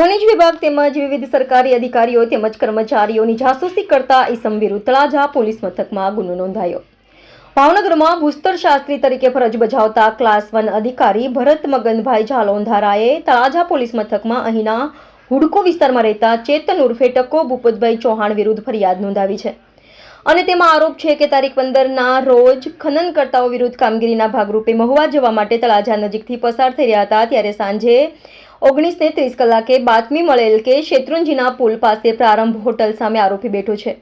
ખનિજ વિભાગ તેમજ વિવિધ સરકારી અધિકારીઓ તેમજ કર્મચારીઓની જાસૂસી કરતા ઈસમ વિરુદ્ધ પોલીસ મથકમાં ગુનો નોંધાયો. ભાવનગરમાં ભૂસ્તર શાસ્ત્રી તરીકે ફરજ બજાવતા ક્લાસ વન અધિકારી ભરત મગનભાઈ ઝાલોંધારાએ તળાજા પોલીસ મથકમાં અહીંના હુડકો વિસ્તારમાં રહેતા ચેતન ઉર્ફે ટકો ભૂપતભાઈ ચૌહાણ વિરુદ્ધ ફરિયાદ નોંધાવી છે. અને તેમાં આરોપ છે કે તારીખ પંદરના રોજ ખનનકર્તાઓ વિરુદ્ધ કામગીરીના ભાગરૂપે મહુવા જવા માટે તળાજા નજીકથી પસાર થઈ રહ્યા હતા. ત્યારે સાંજે ઓગણીસને ત્રીસ કલાકે બાતમી મળેલ કે શેત્રુંજીના પુલ પાસે પ્રારંભ હોટલ સામે આરોપી બેઠો છે.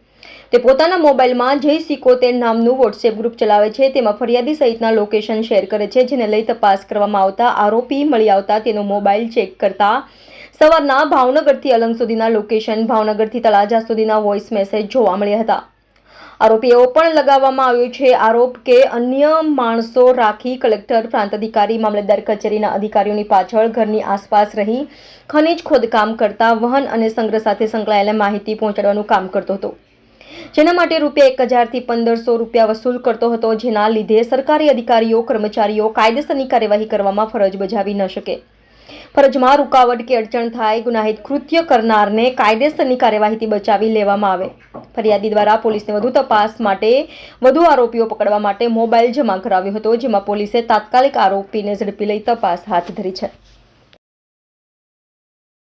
તે પોતાના મોબાઈલમાં જય સિકોતેર નામનું વોટ્સએપ ગ્રુપ ચલાવે છે. તેમાં ફરિયાદી સહિતના લોકેશન શેર કરે છે, જેને લઈ તપાસ કરવામાં આવતા આરોપી મળી આવતા તેનો મોબાઈલ ચેક કરતા સવારના ભાવનગરથી અલંગ સુધીના લોકેશન ભાવનગરથી તળાજા સુધીના વોઇસ મેસેજ જોવા મળ્યા હતા. આરોપી એવો પણ લગાવવામાં આવ્યો છે આરોપ કે અન્ય માણસો રાખી કલેક્ટર, પ્રાંત અધિકારી, મામલતદાર કચેરીના અધિકારીઓની પાછળ ઘરની આસપાસ રહી ખનિજ ખોદકામ કરતા વહન અને સંગ્રહ સાથે સંકળાયેલા માહિતી પહોંચાડવાનું કામ કરતો હતો. જેના માટે રૂપિયા એક હજારથી પંદરસો રૂપિયા વસૂલ કરતો હતો, જેના લીધે સરકારી અધિકારીઓ, કર્મચારીઓ કાયદેસરની કાર્યવાહી કરવામાં ફરજ બજાવી ન શકે. ફરજમાં રૂકાવટ કે અડચણ થાય, ગુનાહિત કૃત્ય કરનારને કાયદેસરની કાર્યવાહીથી બચાવી લેવામાં આવે. ફરિયાદી દ્વારા પોલીસને વધુ તપાસ માટે વધુ આરોપીઓ પકડવા માટે મોબાઈલ જમા કરાવ્યો હતો, જેમાં પોલીસે તાત્કાલિક આરોપીને ઝડપી લઈ તપાસ હાથ ધરી છે.